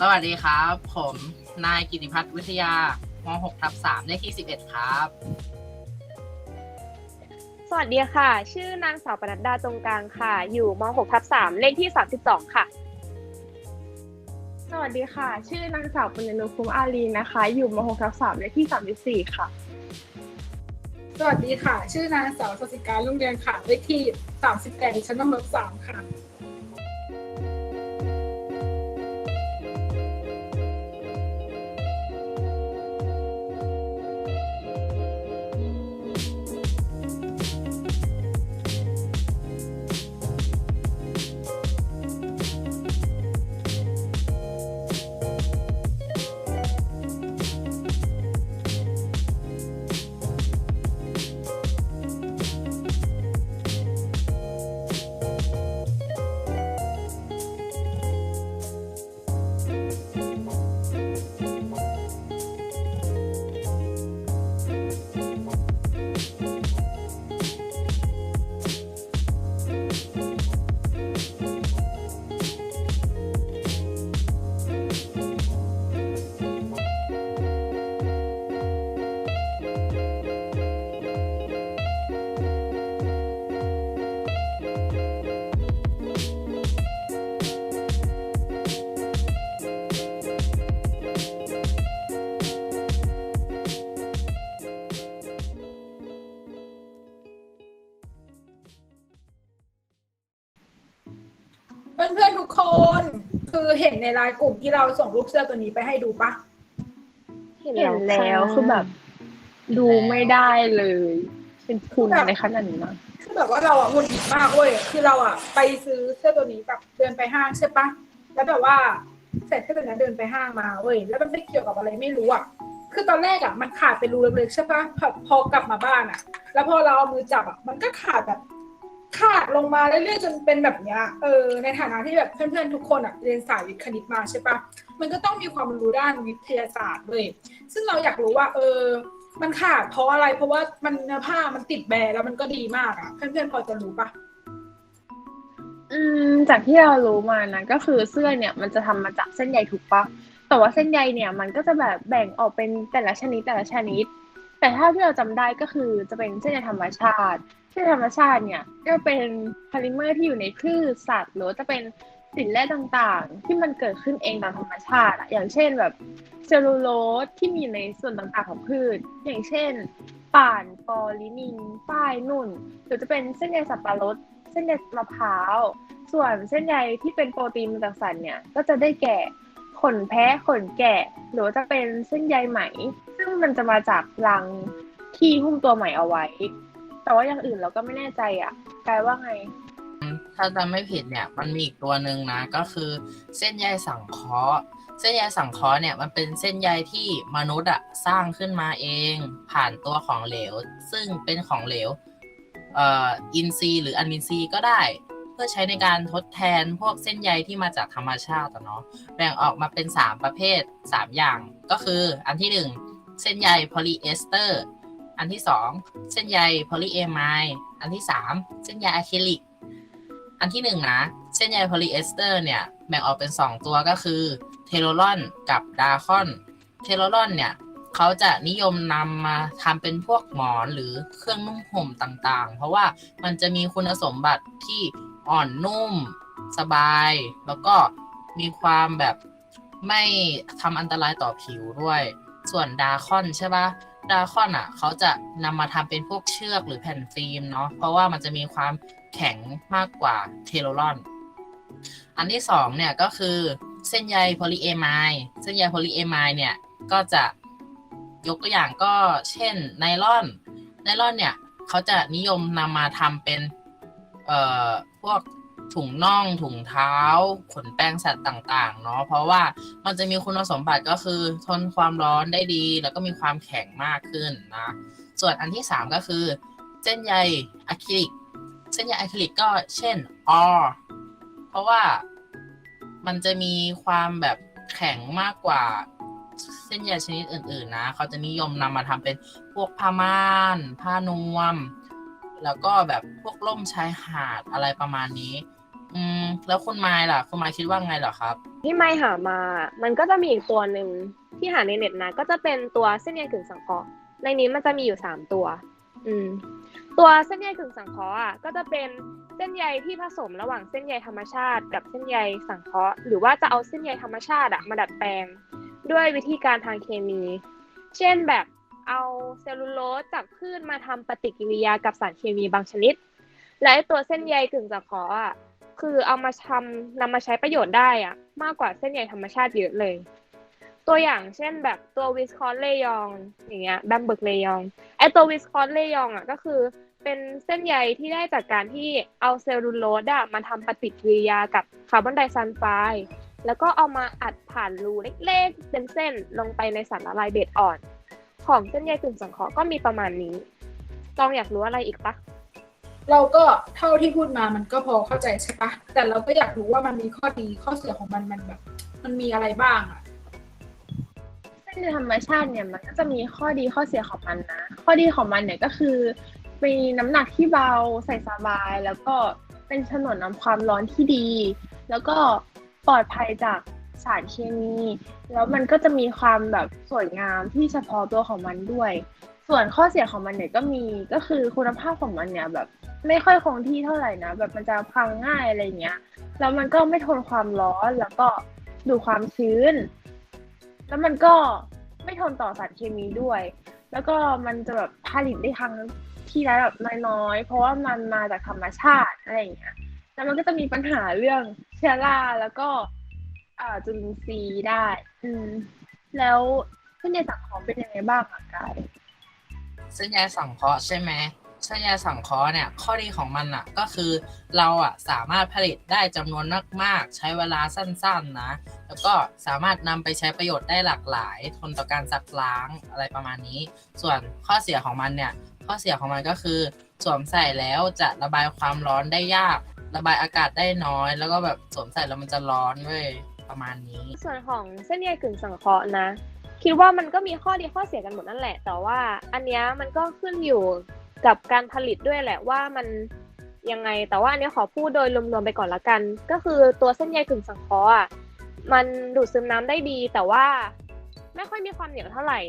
สวัสดีครับ ผมนายกิติพัฒน์วิทยาม6ทับ3เลขที่ 11 ครับ สวัสดีค่ะ ชื่อนางสาวปนัดดาจงกลางค่ะ อยู่ม6ทับ3เลขที่ 32 ค่ะ สวัสดีค่ะ ชื่อนางสาวปุญญนุคุ้มอารีนะคะ อยู่ม6ทับ3เลขที่ 34 ค่ะ สวัสดีค่ะ ชื่อนางสาวสสิการลุงเรียนค่ะ เลขที่ 38ชั้นมลบสามค่ะ เพื่อนๆทุกคน คือเห็นในไลน์กลุ่มที่เราส่งรูปเสื้อตัวนี้ไปให้ดูปะเห็นเห็นแล้แล้ววคือแบบ ดูไม่ได้เลย เป็นทุนในขนาดนี้นะคือแบบว่าเราอะหงุดหงิดมากเว้ยคือเราอะ ไปซื้อเสื้อตัวนี้แบบเดินไปห้างใช่ปะแล้วแบบว่าใส่เสื้อตัวนี้เดินไปห้างมาเว้ยแล้วมันไม่เกี่ยวกับอะไรไม่รู้อะคือตอนแรกอะมันขาดเป็นรูเล็กๆใช่ปะพอพอกลับมาบ้านอะ แล้วพอเราเอามือจับอะมันก็ขาดแบบ ขาดลงมาเรื่อยๆจนเป็นแบบเนี้ยเออในฐานะที่แบบเพื่อนๆทุกคนอะเรียนสายวิทย์คณิตมาใช่ปะมันก็ต้องมีความรู้ด้านวิทยาศาสตร์เลยซึ่งเราอยากรู้ว่าเออมันขาดเพราะอะไรเพราะว่ามันเนื้อผ้ามันติดแบร์แล้วมันก็ดีมากอะเพื่อนๆพอจะรู้ปะอืมจากที่เรารู้มานะก็คือเสื้อเนี่ยมันจะทำมาจากเส้นใยถูกปะแต่ว่าเส้นใยเนี่ยมันก็จะแบบแบ่งออกเป็นแต่ละชนิดแต่ละชนิด แต่ถ้าที่เราจำได้ก็คือจะเป็นเส้นใยธรรมชาติ เส้นใยธรรมชาติเนี่ยก็เป็นพอลิเมอร์ที่อยู่ในพืชสัตว์ หรือจะเป็นสินแร่ต่างๆ ที่มันเกิดขึ้นเองตามธรรมชาติอะอย่างเช่นแบบเซลลูโลสที่มีในส่วนต่างๆของพืช อย่างเช่น ป่านปอลินินฝ้ายนุ่น หรือจะเป็นเส้นใยสับปะรดเส้นใยมะพร้าว ส่วนเส้นใยที่เป็นโปรตีนจากสัตว์เนี่ยก็จะได้แก่ ขนแพะขนแกะ หรือว่าจะเป็นเส้นใยไหม ซึ่งมันจะมาจากรังที่หุ้มตัวไหมเอาไว้ แต่ว่าอย่างอื่นเราก็ไม่แน่ใจอะกายว่าไง ถ้าจำไม่ผิดเนี่ยมันมีอีกตัวหนึ่งนะก็คือเส้นใยสังเคราะห์ เส้นใยสังเคราะห์เนี่ยมันเป็นเส้นใยที่มนุษย์อะสร้างขึ้นมาเอง ผ่านตัวของเหลว ซึ่งเป็นของเหลวเอ่ออินทรีย์หรืออันอินทรีย์ก็ได้ เพื่อใช้ในการทดแทนพวกเส้นใยที่มาจากธรรมชาติอะเนาะแบ่งออกมาเป็น 3 ประเภท 3 อย่าง ก็คืออันที่ 1 เส้นใยโพลีเอสเตอร์อันที่ 2 เส้นใยโพลีเอไมด์อันที่ 3 เส้นใยอะคริลิก อันที่หนึ่งนะเส้นใยโพลีเอสเตอร์เนี่ยแบ่งออกเป็น 2 ตัวก็คือเทโลลอนกับดาคอนเทโลลอนเนี่ยเขาจะนิยมนำมาทำเป็นพวกหมอนหรือเครื่องนุ่งห่มต่างๆ เพราะว่ามันจะมีคุณสมบัติที่ อ่อนนุ่มสบาย แล้วก็มีความแบบไม่ทำอันตรายต่อผิวด้วย ส่วนดาคอนใช่ปะดาคอนอะเขาจะนำมาทำเป็นพวกเชือกหรือแผ่นฟิล์มเนาะเพราะว่ามันจะมีความแข็งมากกว่าเทโลลอน อันที่สองเนี่ยก็คือเส้นใยโพลีเอไมด์เส้นใยโพลีเอไมด์เนี่ยก็จะยกตัวอย่างก็เช่นไนลอน ไนลอนเนี่ยเขาจะนิยมนำมาทำเป็น เอ่อพวกถุงน่องถุงเท้า ขนแป้งสัตว์ต่าง ๆ เนาะเพราะว่ามันจะมีคุณสมบัติก็คือทนความร้อนได้ดี แล้วก็มีความแข็งมากขึ้นนะส่วนอันที่สามก็คือ เส้นใยอะคริลิก เส้นใยอะคริลิกก็เช่นออเพราะว่ามันจะมีความแบบแข็งมากกว่าเส้นใยชนิดอื่น ๆ นะ เขาจะนิยมนำมาทำเป็นพวกผ้าม่าน ผ้านวม แล้วก็แบบพวกล่มชายหาดอะไรประมาณนี้ อืม แล้วคุณไมล์ล่ะ คุณไมล์คิดว่าไงเหรอครับ ที่ไม่หามา มันก็จะมีอีกตัวหนึ่งที่หาในเน็ตนะ ก็จะเป็นตัวเส้นใยกึ่งสังเคราะห์ ในนี้มันจะมีอยู่สามตัว อืม ตัวเส้นใยกึ่งสังเคราะห์อะ ก็จะเป็นเส้นใยที่ผสมระหว่างเส้นใยธรรมชาติ กับเส้นใยสังเคราะห์ หรือว่าจะเอาเส้นใยธรรมชาติอะมาดัดแปลง ด้วยวิธีการทางเคมี เช่นแบบ เอาเซลลูโลสจากพืชมาทำปฏิกิริยากับสารเคมีบางชนิด และตัวเส้นใยกึ่งสังเคราะห์อะคือเอามาทำนำมาใช้ประโยชน์ได้อะมากกว่าเส้นใยธรรมชาติเยอะเลย ตัวอย่างเช่นแบบตัววิสคอสเลยองอย่างเงี้ยแบมเบิร์กเลยองไอตัววิสคอสเลยองอะก็คือเป็นเส้นใยที่ได้จากการที่เอาเซลลูโลสอะมาทำปฏิกิริยากับคาร์บอนไดซัลไฟด์แล้วก็เอามาอัดผ่านรูเล็กๆเป็นเส้นลงไปในสารละลายเบสอ่อน ของเส้นใยกึ่งสังเคราะห์ก็มีประมาณนี้ลองอยากรู้อะไรอีกปะเราก็เท่าที่พูดมามันก็พอเข้าใจใช่ปะแต่เราก็อยากรู้ว่ามันมีข้อดีข้อเสียของมันมันแบบ มันมีอะไรบ้างอะเส้นในธรรมชาติเนี่ยมันก็จะมีข้อดีข้อเสียของมันนะ ข้อดีของมันเนี่ยก็คือมีน้ำหนักที่เบาใส่สบาย แล้วก็เป็นฉนวนนำความร้อนที่ดี แล้วก็ปลอดภัยจาก สารเคมี แล้วมันก็จะมีความแบบสวยงามที่เฉพาะตัวของมันด้วย ส่วนข้อเสียของมันเนี่ยก็มีก็คือคุณภาพของมันเนี่ยแบบไม่ค่อยคงที่เท่าไหร่นะ แบบมันจะพังง่ายอะไรเงี้ยแล้วมันก็ไม่ทนความร้อนแล้วก็ดูความชื้น แล้วมันก็ไม่ทนต่อสารเคมีด้วย แล้วก็มันจะแบบผลิตได้ครั้งที่ได้แบบน้อยๆเพราะว่ามันมาจากธรรมชาติอะไรอย่างเงี้ยแล้วมันก็จะมีปัญหาเรื่องเชื้อราแล้วก็ อ่าจุลินทรีย์ได้ อืม แล้วเส้นใยสังเคราะห์เป็นยังไงบ้างอะกายเส้นใยสังเคราะห์ใช่ไหมเส้นใยสังเคราะห์เนี่ย ข้อดีของมันอะ ก็คือเราอะสามารถผลิตได้จำนวนมากๆ ใช้เวลาสั้นๆนะ แล้วก็สามารถนำไปใช้ประโยชน์ได้หลากหลาย ทนต่อการซักล้างอะไรประมาณนี้ ส่วนข้อเสียของมันเนี่ย ข้อเสียของมันก็คือสวมใส่แล้วจะระบายความร้อนได้ยาก ระบายอากาศได้น้อย แล้วก็แบบสวมใส่แล้วมันจะร้อนเว้ย ประมาณนี้ ส่วนของเส้นใยกึ่งสังเคราะห์นะ คิดว่ามันก็มีข้อดีข้อเสียกันหมดนั่นแหละ แต่ว่าอันเนี้ยมันก็ขึ้นอยู่กับการผลิตด้วยแหละว่ามันยังไง แต่ว่าอันนี้ขอพูดโดยรวมๆไปก่อนละกัน ก็คือตัวเส้นใยกึ่งสังเคราะห์อะมันดูดซึมน้ำได้ดี แต่ว่าไม่ค่อยมีความเหนียวเท่าไหร่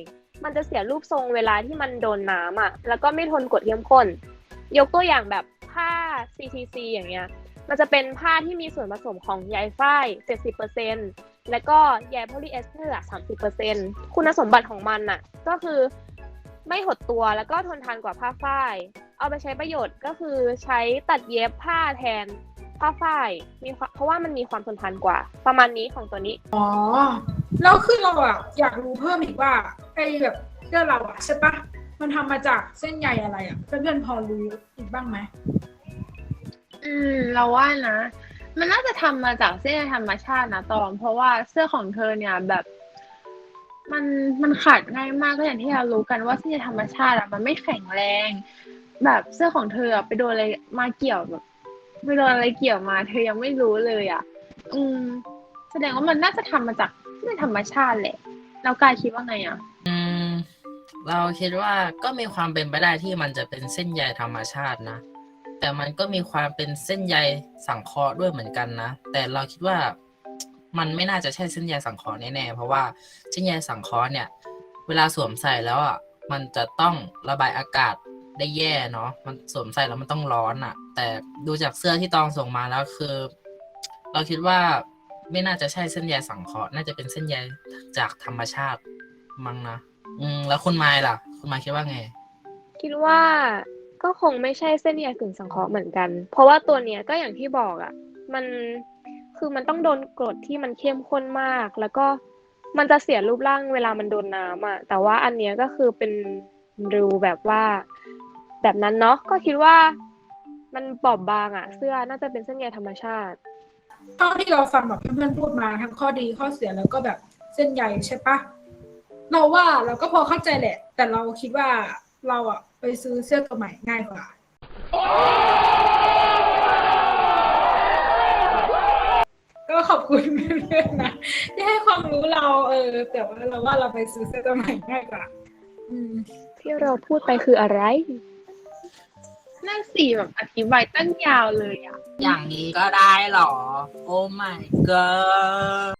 มันจะเสียรูปทรงเวลาที่มันโดนน้ำอะแล้วก็ไม่ทนกดเข้มข้น ยกตัวอย่างแบบผ้า CTC อย่างเงี้ย มันจะเป็นผ้าที่มีส่วนผสมของใยฝ้าย70%และก็ใยโพลีเอสเตอร์อะ30%คุณสมบัติของมันน่ะ ก็คือไม่หดตัวแล้วก็ทนทานกว่าผ้าฝ้าย เอาไปใช้ประโยชน์ก็คือใช้ตัดเย็บผ้าแทนผ้าฝ้ายมีเพราะว่ามันมีความทนทานกว่า ประมาณนี้ของตัวนี้ อ๋อ แล้วคือเราอะอยากรู้เพิ่มอีกว่าไอ้แบบเสื้อเราอะใช่ปะมันทำมาจากเส้นใยอะไรอะเพื่อนๆพอรู้อีกบ้างไหม อืม เราว่านะ มันน่าจะทำมาจากเส้นใยธรรมชาตินะตอง เพราะว่าเสื้อของเธอเนี่ยแบบ มันมันขาดง่ายมากก็อย่างที่เรารู้กันว่าเส้นใยธรรมชาติอะมันไม่แข็งแรง แบบเสื้อของเธออะไปโดนอะไรมาเกี่ยวแบบไปโดนอะไรเกี่ยวมา เธอยังไม่รู้เลยอะ อืม แสดงว่ามันน่าจะทำมาจากเส้นใยธรรมชาติแหละ แล้วกายคิดว่าไงอะ อืม เราคิดว่าก็มีความเป็นไปได้ที่มันจะเป็นเส้นใยธรรมชาตินะ แต่มันก็มีความเป็นเส้นใยสังเคราะห์ด้วยเหมือนกันนะ แต่เราคิดว่ามันไม่น่าจะใช่เส้นใยสังเคราะห์แน่ๆ เพราะว่าเส้นใยสังเคราะห์เนี่ย เวลาสวมใส่แล้วอะ มันจะต้องระบายอากาศได้แย่เนาะ มันสวมใส่แล้วมันต้องร้อนอะ แต่ดูจากเสื้อที่ตองส่งมาแล้วคือ เราคิดว่าไม่น่าจะใช่เส้นใยสังเคราะห์ น่าจะเป็นเส้นใยจากธรรมชาติมั้งนะ อืม แล้วคุณไมล์ล่ะ คุณไมล์คิดว่าไง คิดว่า ก็คงไม่ใช่เส้นใยกึ่งสังเคราะห์เหมือนกัน เพราะว่าตัวเนี้ยก็อย่างที่บอกอะ่ะ มันคือมันต้องโดนกรดที่มันเข้มข้นมาก แล้วก็มันจะเสียรูปร่างเวลามันโดนน้ำอะ่ะ แต่ว่าอันเนี้ยก็คือเป็นรูแบบว่า แบบนั้นเนาะก็คิดว่า มันบอบบางอะ่ะ เสื้อน่าจะเป็นเส้นใยธรรมชาติเท่าที่เราฟังแบบเพื่อนๆพูดมาทั้งข้อดีข้อเสียแล้วก็แบบเส้นใยใช่ปะเราว่าเราก็พอเข้าใจแหละ แต่เราคิดว่าเราอะ ไปซื้อเสื้อตัวใหม่ง่ายกว่า ก็ขอบคุณเพื่อนๆนะที่ให้ความรู้เราเออ แต่ว่าเราว่าเราไปซื้อเสื้อตัวใหม่ง่ายกว่า อืม ที่เราพูดไปคืออะไร นั่นสิแบบอธิบายตั้งยาวเลยอะ อย่างนี้ก็ได้เหรอ โอ้ my god